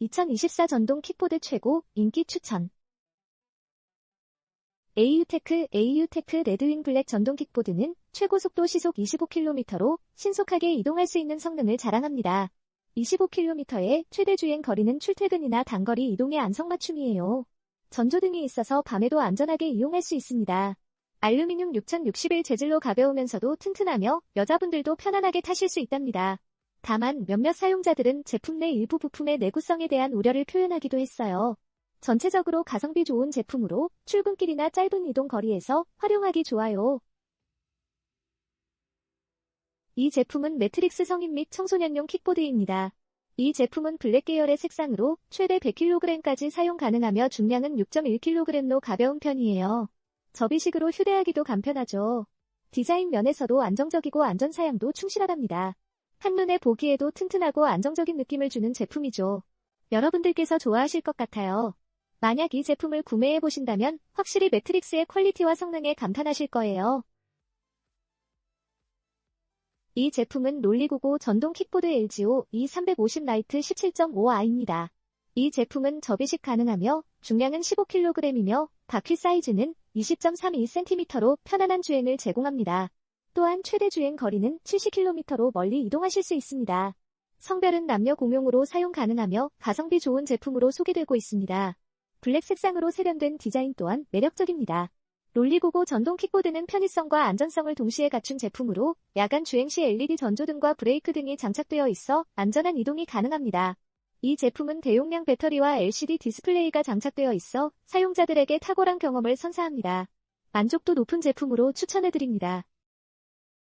2024 전동 킥보드 최고 인기 추천. AU테크 AU테크 레드윙 블랙 전동 킥보드는 최고 속도 시속 25km로 신속하게 이동할 수 있는 성능을 자랑합니다. 25km의 최대 주행 거리는 출퇴근이나 단거리 이동의 안성맞춤이에요. 전조등이 있어서 밤에도 안전하게 이용할 수 있습니다. 알루미늄 6061 재질로 가벼우면서도 튼튼하며 여자분들도 편안하게 타실 수 있답니다. 다만 몇몇 사용자들은 제품 내 일부 부품의 내구성에 대한 우려를 표현하기도 했어요. 전체적으로 가성비 좋은 제품으로 출근길이나 짧은 이동 거리에서 활용하기 좋아요. 이 제품은 매트릭스 성인 및 청소년용 킥보드입니다. 이 제품은 블랙 계열의 색상으로 최대 100kg까지 사용 가능하며 중량은 6.1kg로 가벼운 편이에요. 접이식으로 휴대하기도 간편하죠. 디자인 면에서도 안정적이고 안전 사양도 충실하답니다. 한눈에 보기에도 튼튼하고 안정적인 느낌을 주는 제품이죠. 여러분들께서 좋아하실 것 같아요. 만약 이 제품을 구매해 보신다면 확실히 매트릭스의 퀄리티와 성능에 감탄하실 거예요. 이 제품은 롤리고고 전동 킥보드 LGO E350 라이트 17.5I입니다. 이 제품은 접이식 가능하며 중량은 15kg이며 바퀴 사이즈는 20.32cm로 편안한 주행을 제공합니다. 또한 최대 주행 거리는 70km로 멀리 이동하실 수 있습니다. 성별은 남녀 공용으로 사용 가능하며 가성비 좋은 제품으로 소개되고 있습니다. 블랙 색상으로 세련된 디자인 또한 매력적입니다. 롤리고고 전동 킥보드는 편의성과 안전성을 동시에 갖춘 제품으로 야간 주행 시 LED 전조등과 브레이크 등이 장착되어 있어 안전한 이동이 가능합니다. 이 제품은 대용량 배터리와 LCD 디스플레이가 장착되어 있어 사용자들에게 탁월한 경험을 선사합니다. 만족도 높은 제품으로 추천해드립니다.